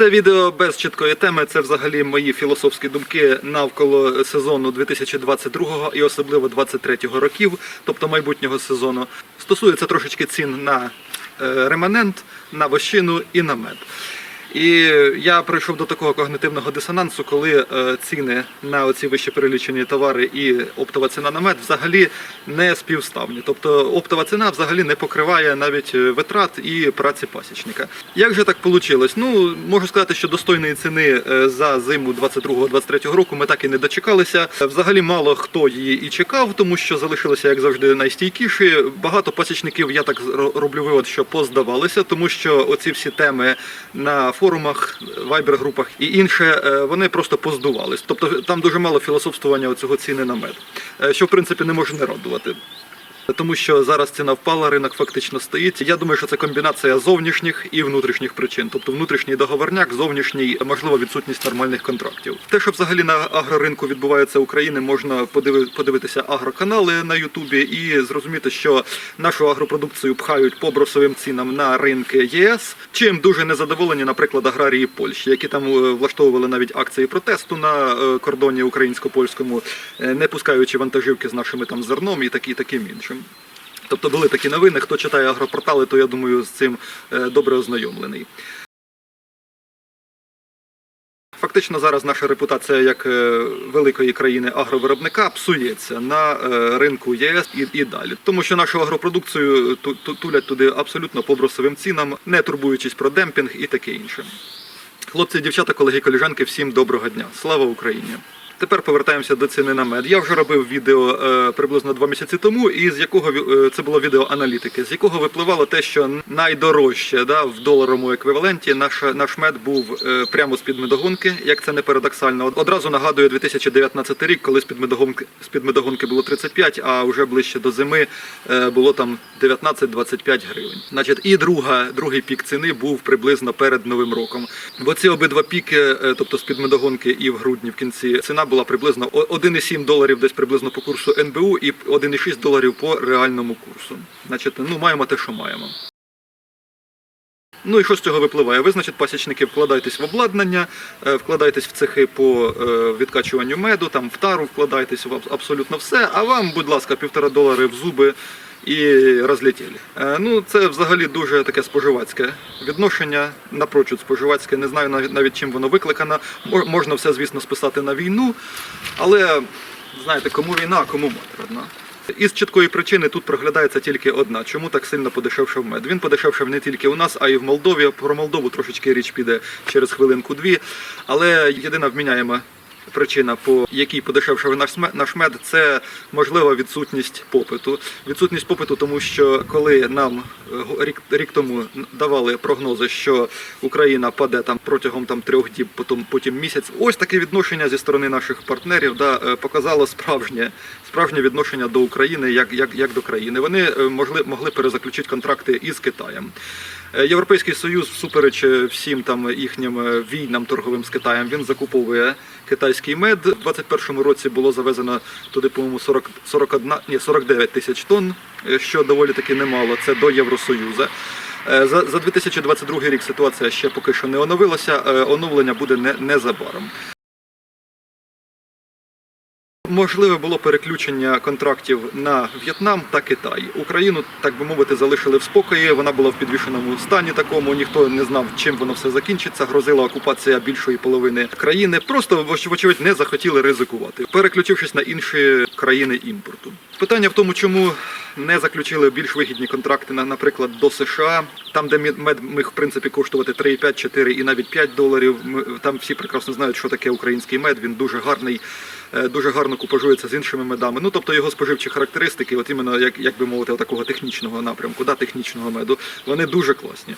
Це відео без чіткої теми. Це взагалі мої філософські думки навколо сезону 2022 і особливо 2023 років, тобто майбутнього сезону. Стосується трошечки цін на е, реманент, на вощину і на мед. І я прийшов до такого когнитивного дисонансу, коли е, ціни на оці вище перелічені товари і оптова ціна на мед взагалі не співставні. Тобто оптова ціна взагалі не покриває навіть е, витрат і праці пасічника. Як же так вийшло? Ну можу сказати, що достойної ціни е, за зиму 22-23 року ми так і не дочекалися. Взагалі мало хто її і чекав, тому що залишилися як завжди найстійкіші. Багато пасічників я так ро- роблю вивод, що поздавалися, тому що оці всі теми на форумах, вайбер-групах і інше, е, вони просто поздувались. Тобто там дуже мало філософствування цього ціни на мед, е, що в принципі не може не радувати. Тому що зараз ціна впала, ринок фактично стоїть. Я думаю, що це комбінація зовнішніх і внутрішніх причин. Тобто внутрішній договорняк, зовнішній, можливо, відсутність нормальних контрактів. Те, що взагалі на агроринку відбувається в Україні, можна подивитися агроканали на Ютубі і зрозуміти, що нашу агропродукцію пхають по бросовим цінам на ринки ЄС. Чим дуже незадоволені, наприклад, аграрії Польщі, які там е, влаштовували навіть акції протесту на е, кордоні українсько-польському, е, не пускаючи вантажівки з нашими там зерном і такі таким іншим. Тобто були такі новини. Хто читає агропортали, то я думаю, з цим е, добре ознайомлений. Фактично зараз наша репутація як е, великої країни агровиробника псується на е, ринку ЄС і, і далі. Тому що нашу агропродукцію ту- ту- тулять туди абсолютно по бросовим цінам, не турбуючись про демпінг і таке інше. Хлопці, дівчата, колеги, колежанки, всім доброго дня. Слава Україні! Тепер повертаємося до ціни на мед. Я вже робив відео е, приблизно два місяці тому, і з якого е, це було відео аналітики, з якого випливало те, що найдорожче да, в доларовому еквіваленті наш, наш мед був е, прямо з під медогонки, як це не парадоксально. Одразу нагадую 2019 рік, коли з під медогонки, з під медогонки було 35, а вже ближче до зими було там 19-25 гривень. Значить, і друга, другий пік ціни був приблизно перед Новим роком. Бо ці обидва піки, тобто з під медогонки і в грудні в кінці, ціна була приблизно 1,7 доларів десь приблизно по курсу НБУ і 1,6 доларів по реальному курсу. Значить, ну маємо те, що маємо. Ну і що з цього випливає? Ви, значить, пасічники, вкладайтесь в обладнання, е, вкладайтесь в цехи по е, відкачуванню меду, там в тару вкладайтесь в абсолютно все. А вам, будь ласка, півтора долари в зуби і розлетіли. Е, Ну, це взагалі дуже таке споживацьке відношення, напрочуд споживацьке. Не знаю навіть, чим воно викликано. Можна все, звісно, списати на війну, але знаєте, кому війна, а кому мати. Із чіткої причини тут проглядається тільки одна. Чому так сильно подешевшав мед? Він подешевшав не тільки у нас, а й в Молдові. Про Молдову трошечки річ піде через хвилинку-дві. Але єдина вміняєма причина, по якій подешевшав наш наш мед, це можлива відсутність попиту. Відсутність попиту, тому що коли нам е, рік, рік тому давали прогнози, що Україна паде там протягом там трьох діб, потім потім місяць. Ось таке відношення зі сторони наших партнерів да, е, показало справжнє справжнє відношення до України як, як, як до країни. Вони е, могли, могли перезаключити контракти із Китаєм. Е, Європейський Союз, всупереч е, всім там їхнім е, війнам торговим з Китаєм, він закуповує китайський мед. У 2021 році було завезено туди, по-моєму, 40, 41, ні, 49 тисяч тонн, що доволі таки немало. Це до Євросоюзу. За, за 2022 рік ситуація ще поки що не оновилася. Оновлення буде не, незабаром. Можливе було переключення контрактів на В'єтнам та Китай. Україну, так би мовити, залишили в спокої. Вона була в підвішеному стані такому. Ніхто не знав, чим воно все закінчиться. Грозила окупація більшої половини країни. Просто вочевидь не захотіли ризикувати, переключившись на інші країни імпорту. Питання в тому, чому не заключили більш вигідні контракти на, наприклад, до США, там, де мед- міг в принципі коштувати 3,5, 4 і навіть 5 доларів. Там всі прекрасно знають, що таке український мед. Він дуже гарний, дуже гарно купажується з іншими медами. Ну тобто його споживчі характеристики, от іменно як, як би мовити, такого технічного напрямку, да, технічного меду, вони дуже класні.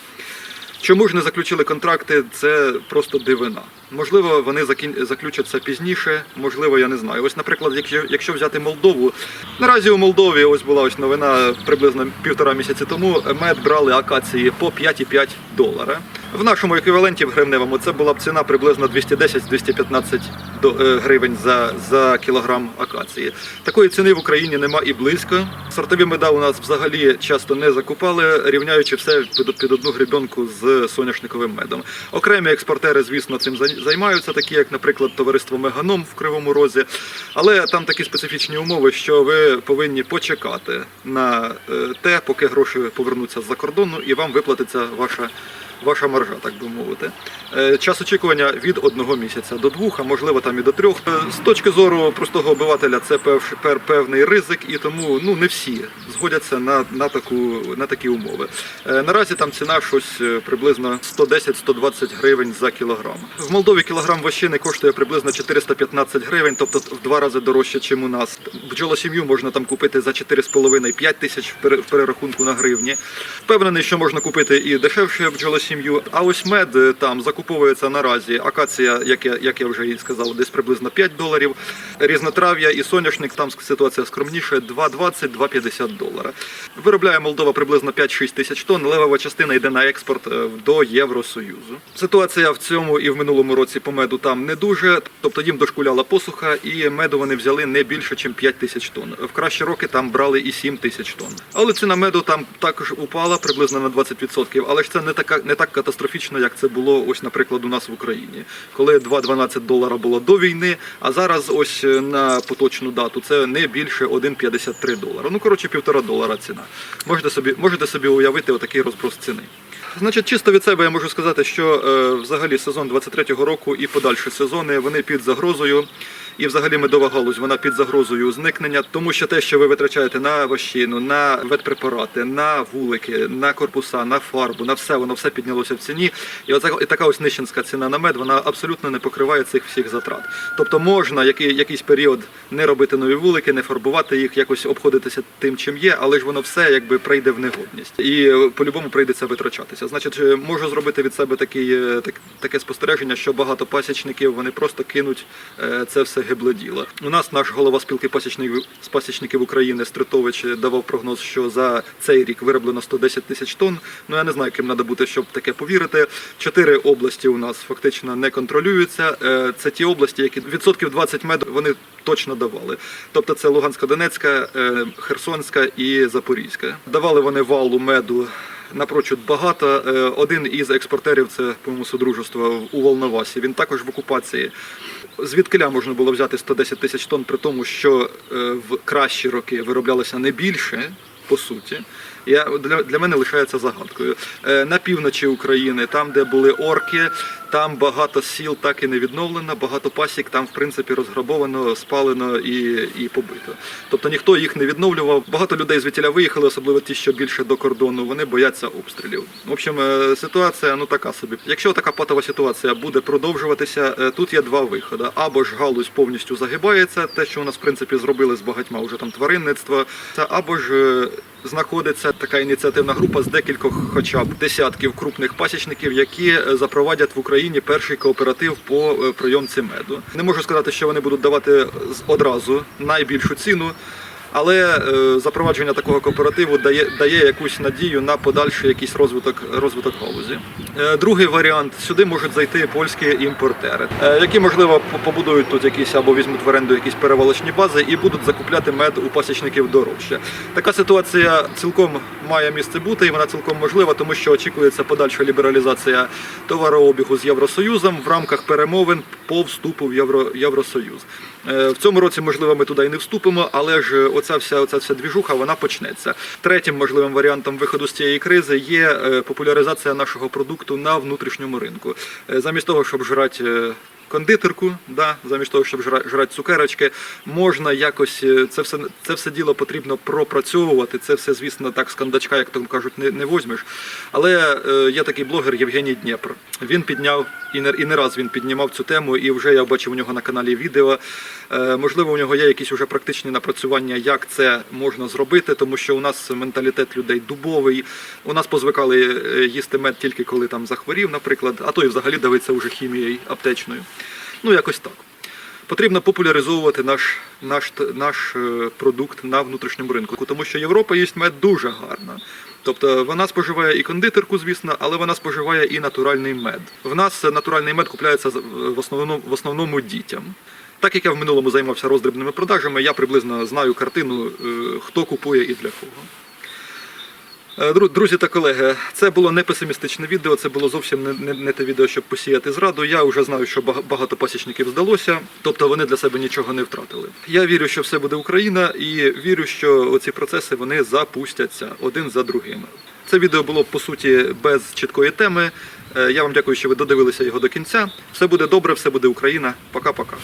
Чому ж не заключили контракти? Це просто дивина. Можливо, вони заключаться пізніше, можливо, я не знаю. Ось, наприклад, якщо взяти Молдову, наразі у Молдові ось була ось новина приблизно півтора місяці тому. Мед брали акації по 5,5 долара. В нашому еквіваленті в гривневому це була б ціна приблизно 210-215 до- е, гривень за, за кілограм акації. Такої ціни в Україні нема і близько. Сортові меда у нас взагалі часто не закупали, рівняючи все під, під одну гребенку з соняшниковим медом. Окремі експортери, звісно, цим зай- займаються, такі як, наприклад, товариство Меганом в Кривому Розі. Але там такі специфічні умови, що ви повинні почекати на е, те, поки гроші повернуться з-за кордону, і вам виплатиться ваша. Ваша маржа, так би мовити. Е, Час очікування від одного місяця до двох, а можливо там і до трьох. Е, З точки зору простого обивателя, це пев- певний ризик, і тому ну не всі згодяться на, на таку на такі умови. Е, Наразі там ціна щось приблизно 110-120 гривень за кілограм. В Молдові кілограм вощини коштує приблизно 415 гривень, тобто в два рази дорожче, ніж у нас. Бджолосім'ю можна там купити за 4,5-5 тисяч в перерахунку на гривні. Впевнений, що можна купити і дешевше бджолосім'ю. А ось мед е, там закуповується наразі. Акація, як я, як я вже і сказав, десь приблизно 5 доларів. Різнотрав'я і соняшник, там ситуація скромніше 2,20-2,50 долара. Виробляє Молдова приблизно 5-6 тисяч тонн. Левова частина йде на експорт е, до Євросоюзу. Ситуація в цьому і в минулому році по меду там не дуже. Тобто їм дошкуляла посуха, і меду вони взяли не більше, ніж 5 тисяч тонн. В кращі роки там брали і 7 тисяч тонн. Але ціна меду там також упала приблизно на 20%. Але ж це не така не так катастрофічно, як це було ось, наприклад, у нас в Україні, коли 2,12 долара було до війни, а зараз ось на поточну дату це не більше 1,53 долара. Ну коротше, півтора долара ціна. Можете собі можете собі уявити отакий розброс ціни. Значить, чисто від себе я можу сказати, що е, взагалі сезон 23-го року і подальші сезони вони під загрозою. І взагалі медова галузь вона під загрозою зникнення, тому що те, що ви витрачаєте на вощину, на ветпрепарати, на вулики, на корпуса, на фарбу, на все, воно все піднялося в ціні. І оця і така ось нищенська ціна на мед, вона абсолютно не покриває цих всіх затрат. Тобто можна який, якийсь період не робити нові вулики, не фарбувати їх, якось обходитися тим, чим є, але ж воно все якби прийде в негодність. І е, по-любому прийдеться витрачатися. Значить, е, можу зробити від себе такий, е, так, таке спостереження, що багато пасічників вони просто кинуть це все гиблоділо. У нас наш голова спілки пасічників, пасічників України Стритович давав прогноз, що за цей рік вироблено 110 тисяч тонн. Ну я не знаю, ким треба бути, щоб таке повірити. Чотири області у нас фактично не контролюються. Е, Це ті області, які відсотків 20 меду вони точно давали. Тобто це Луганська, Донецька, е, Херсонська і Запорізька. Давали вони валу меду. Напрочуд багато. Е, Один із експортерів це по-моєму содружество у Волновасі. Він також в окупації. Звідкиля можна було взяти 110 тисяч тонн, при тому, що е, в кращі роки вироблялося не більше, по суті. Я, для, для мене лишається загадкою. Е, На півночі України, там, де були орки, там багато сіл так і не відновлено, багато пасік там, в принципі, розграбовано, спалено і, і побито. Тобто ніхто їх не відновлював. Багато людей звідтіля виїхали, особливо ті, що більше до кордону. Вони бояться обстрілів. В общем, е, ситуація ну така собі. Якщо така патова ситуація буде продовжуватися, е, тут є два виходи: або ж галузь повністю загибається, те, що у нас в принципі зробили з багатьма вже там тваринництво, це або ж знаходиться така ініціативна група з декількох, хоча б десятків крупних пасічників, які е, запровадять в Україні перший кооператив по е, прийомці меду. Не можу сказати, що вони будуть давати одразу найбільшу ціну. Але е, запровадження такого кооперативу дає, дає якусь надію на подальший якийсь розвиток, розвиток галузі. Е, другий варіант сюди можуть зайти польські імпортери, е, які можливо побудують тут якісь або візьмуть в оренду якісь перевалочні бази і будуть закупляти мед у пасічників дорожче. Така ситуація цілком має місце бути, і вона цілком можлива, тому що очікується подальша лібералізація товарообігу з Євросоюзом в рамках перемовин по вступу в Євро, Євросоюз. Е, В цьому році, можливо, ми туди і не вступимо, але ж оця вся оця вся двіжуха вона почнеться. Третім можливим варіантом виходу з цієї кризи є е, популяризація нашого продукту на внутрішньому ринку. Е, Замість того, щоб жрати. Кондитерку, да, замість того, щоб жра- жрати цукерочки, можна якось е, це все, це все діло потрібно пропрацьовувати. Це все, звісно, так з кондачка, як там кажуть, не, не возьмеш. Але е, є такий блогер Євгеній Дніпр. Він підняв і не, і не раз він піднімав цю тему, і вже я бачив у нього на каналі відео. Е, можливо, у нього є якісь уже практичні напрацювання, як це можна зробити, тому що у нас менталітет людей дубовий. У нас позвикали е, їсти мед тільки коли там захворів, наприклад, а то і взагалі давиться уже хімією аптечною. Ну, якось так. Потрібно популяризовувати наш, наш, наш е, продукт на внутрішньому ринку, тому що Європа їсть мед дуже гарно. Тобто вона споживає і кондитерку, звісно, але вона споживає і натуральний мед. В нас натуральний мед купляється в основному, в основному дітям. Так як я в минулому займався роздрібними продажами, я приблизно знаю картину, е, хто купує і для кого. Е, дру- Друзі та колеги, це було не песимістичне відео, це було зовсім не, не, не те відео, щоб посіяти зраду. Я вже знаю, що бага- багато пасічників здалося, тобто вони для себе нічого не втратили. Я вірю, що все буде Україна, і вірю, що оці процеси вони запустяться один за другим. Це відео було по суті без чіткої теми. Е, Я вам дякую, що ви додивилися його до кінця. Все буде добре, все буде Україна. Пока-пока.